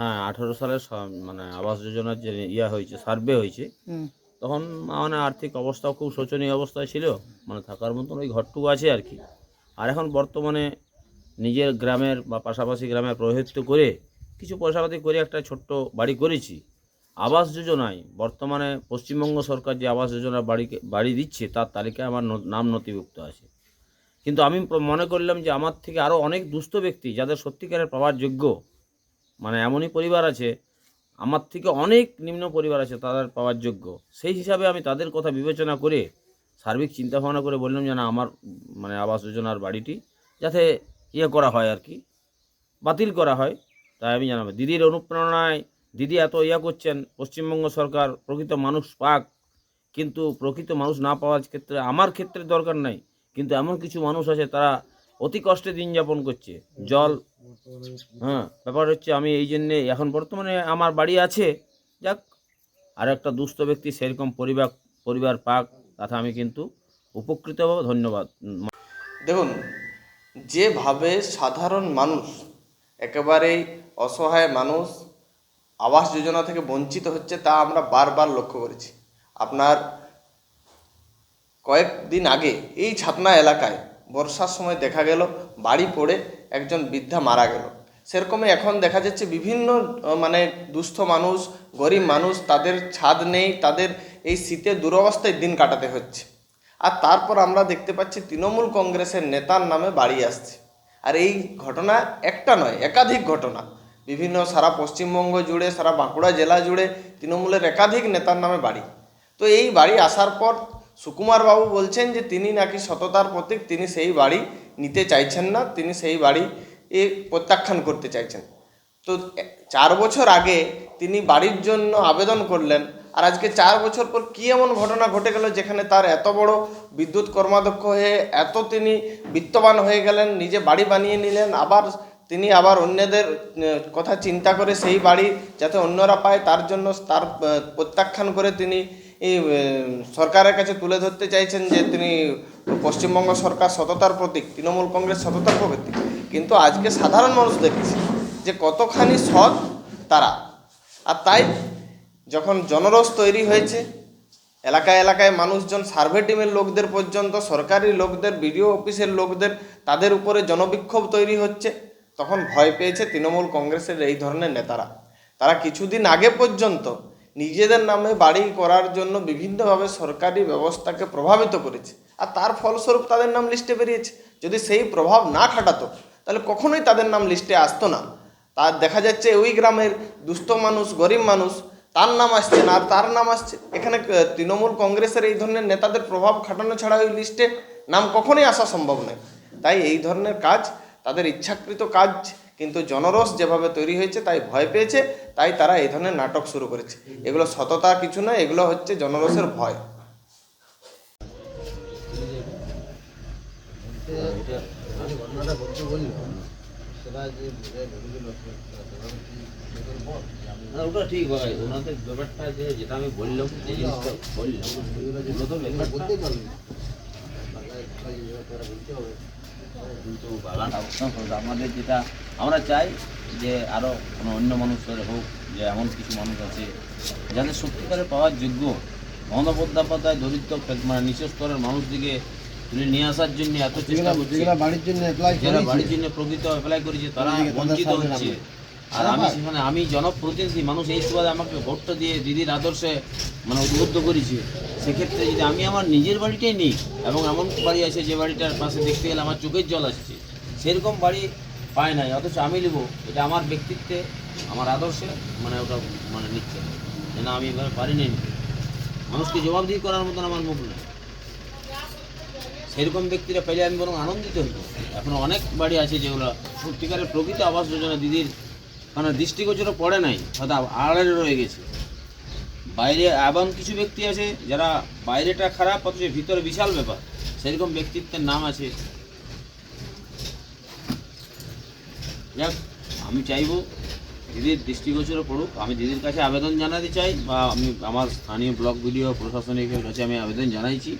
হ্যাঁ আঠেরো সালে মানে আবাস যোজনার যে ইয়া হয়েছে সার্ভে হয়েছে তখন মানে আর্থিক অবস্থাও খুব শোচনীয় অবস্থায় ছিল মানে থাকার মতন ওই ঘরটুকু আছে আর কি। আর এখন বর্তমানে নিজের গ্রামের বা পাশাপাশি গ্রামের প্রভুত্ব করে কিছু পয়সাপাতি করে একটা ছোট্ট বাড়ি করেছি। আবাস যোজনায় বর্তমানে পশ্চিমবঙ্গ সরকার যে আবাস যোজনা বাড়িকে বাড়ি দিচ্ছে তার তালিকায় আমার নাম নথিভুক্ত আছে। কিন্তু আমি মনে করলাম যে আমার থেকে আরও অনেক দুস্থ ব্যক্তি যাদের সত্যিকারের পাওয়ার যোগ্য মানে এমনই পরিবার আছে, আমার থেকে অনেক নিম্ন পরিবার আছে তাদের পাওয়ার যোগ্য। সেই হিসাবে আমি তাদের কথা বিবেচনা করে, সার্বিক চিন্তা ভাবনা করে বললাম যে না, আমার মানে আবাস যোজনার বাড়িটি যাতে ইয়ে করা হয় আর কি, বাতিল করা হয়। তাই আমি জানাব, দিদির অনুপ্রেরণায়, দিদি এত ইয়া করছেন, পশ্চিমবঙ্গ সরকার প্রকৃত মানুষ পাক, কিন্তু প্রকৃত মানুষ না পাওয়ার ক্ষেত্রে আমার ক্ষেত্রে দরকার নাই, কিন্তু এমন কিছু মানুষ আছে তারা অতি কষ্টে দিন যাপন করছে। জল হ্যাঁ ব্যাপার হচ্ছে আমি এই জন্যে এখন বর্তমানে আমার বাড়ি আছে, যাক আর একটা দুস্থ ব্যক্তি সেরকম পরিবার পরিবার পাক, তাতে আমি কিন্তু উপকৃত হব, ধন্যবাদ। দেখুন, যেভাবে সাধারণ মানুষ, একেবারেই অসহায় মানুষ, আবাস যোজনা থেকে বঞ্চিত হচ্ছে তা আমরা বারবার লক্ষ্য করেছি। আপনার কয়েকদিন আগে এই ছাতনা এলাকায় বর্ষার সময় দেখা গেল, বাড়ি পড়ে একজন বৃদ্ধা মারা গেল। সেরকমই এখন দেখা যাচ্ছে বিভিন্ন মানে দুস্থ মানুষ, গরিব মানুষ, তাদের ছাদ নেই, তাদের এই শীতে দুরবস্থায় দিন কাটাতে হচ্ছে। আর তারপর আমরা দেখতে পাচ্ছি তৃণমূল কংগ্রেসের নেতার নামে বাড়ি আসছে। আর এই ঘটনা একটা নয়, একাধিক ঘটনা। বিভিন্ন সারা পশ্চিমবঙ্গ জুড়ে, সারা বাঁকুড়া জেলা জুড়ে তৃণমূলের একাধিক নেতার নামে বাড়ি। তো এই বাড়ি আসার পর সুকুমার বাবু বলছেন যে তিনি নাকি সততার প্রতীক, তিনি সেই বাড়ি নিতে চাইছেন না, তিনি সেই বাড়ি এ প্রত্যাখ্যান করতে চাইছেন। তো চার বছর আগে তিনি বাড়ির জন্য আবেদন করলেন আর আজকে চার বছর পর কি এমন ঘটনা ঘটে গেল যেখানে তার এত বড় বিদ্যুৎ কর্মাধ্যক্ষ হয়ে এত তিনি বিত্তবান হয়ে গেলেন, নিজে বাড়ি বানিয়ে নিলেন, আবার তিনি আবার অন্যদের কথা চিন্তা করে সেই বাড়ি যাতে অন্যরা পায়, তার জন্য তার প্রত্যাখ্যান করে তিনি সরকারের কাছে তুলে ধরতে চাইছেন যে তিনি পশ্চিমবঙ্গ সরকার সততার প্রতীক, তৃণমূল কংগ্রেস সততার প্রতীক। কিন্তু আজকে সাধারণ মানুষ দেখছে যে কতখানি সৎ তারা। আর তাই যখন জনরস তৈরি হয়েছে, এলাকায় এলাকায় মানুষজন সার্ভে টিমের লোকদের পর্যন্ত, সরকারি লোকদের, বিডিও অফিসের লোকদের, তাদের উপরে জনবিক্ষোভ তৈরি হচ্ছে, তখন ভয় পেয়েছে তৃণমূল কংগ্রেসের এই ধরনের নেতারা। তারা কিছুদিন আগে পর্যন্ত নিজেদের নামে বাড়ি করার জন্য বিভিন্নভাবে সরকারি ব্যবস্থাকে প্রভাবিত করেছে। আর তার ফলস্বরূপ তাদের নাম লিস্টে বেরিয়েছে। যদি সেই প্রভাব না খাটাতো, তাহলে কখনোই তাদের নাম লিস্টে আসতো না। তার দেখা যাচ্ছে ওই গ্রামের দুস্থ মানুষ, গরিব মানুষ, তার নাম আসছে না, আর তার নাম আসছে। এখানে তৃণমূল কংগ্রেসের এই ধরনের নেতাদের প্রভাব খাটানো ছাড়া ওই লিস্টে নাম কখনোই আসা সম্ভব নয়। তাই এই ধরনের কাজ, তাদের ইচ্ছাকৃত কাজ কিন্তু জনরস যেভাবে তৈরি হয়েছে তাই ভয় পেয়েছে তাই তারা এই ধরনের নাটক শুরু করেছে। এগুলো সততা কিছু নয় এগুলো হচ্ছে জনরসের ভয়। ঘটনাটা ঘটতে বলল সেটা যে ঢুকছিল না, ওটা ঠিক ভাই ওনাদের ব্যাপারটা যে যেটা আমি বললাম যে জিনিসটা বললাম ওগুলো তো ব্যাপারটা। বলতেই পারবি বলতে হবে। বাগান করবে আমাদের যেটা আমরা চাই যে আরও কোনো অন্য মানুষের হোক যে এমন কিছু মানুষ আছে যাদের সত্যিকারে পাওয়ার যোগ্য বন্দ্যোপাধ্যায় দরিদ্র মানে নিচু স্তরের মানুষদিকে তুলে নিয়ে আসার জন্য এত চেষ্টা করছে যেগুলো বাড়ির জন্য যারা বাড়ির জন্য প্রকৃত অ্যাপ্লাই করেছে তারা বঞ্চিত হচ্ছে। আর আমি সেখানে আমি জনপ্রতিনিধি মানুষ এই সুবাদে আমাকে ভোটটা দিয়ে দিদির আদর্শে মানে উদ্বুদ্ধ করেছে। সেক্ষেত্রে যদি আমি আমার নিজের বাড়িটাই নিই এবং এমন বাড়ি আছে যে বাড়িটার পাশে দেখতে গেলে আমার চোখের জল আসছে, সেরকম বাড়ি পায় নাই। অথচ আমি নেব, এটা আমার ব্যক্তিত্বে, আমার আদর্শে মানে ওটা মানে নিচ্ছে না। না আমি এভাবে পারি নাই? নিতে। মানুষকে জবাবদিহি করার মতন আমার মুখ নেই। সেরকম ব্যক্তিরা পেলে আমি বরং আনন্দিত হইব। এখন অনেক বাড়ি আছে যেগুলো সত্যিকারের প্রকৃত আবাস যোজনা দিদির মানে দৃষ্টিগোচরে পড়ে নাই, হয়তো আড়ালে রয়ে গেছে। বাইরে এমন কিছু ব্যক্তি আছে যারা বাইরেটা খারাপ, অথচ ভিতরে বিশাল ব্যাপার। সেরকম ব্যক্তিত্বের নাম আছে। যাক, আমি চাইব দিদির দৃষ্টিগোচরে পড়ুক। আমি দিদির কাছে আবেদন জানাতে চাই বা আমি আমার স্থানীয় ব্লক ভিডিও প্রশাসনিকের কাছে আমি আবেদন জানাইছি।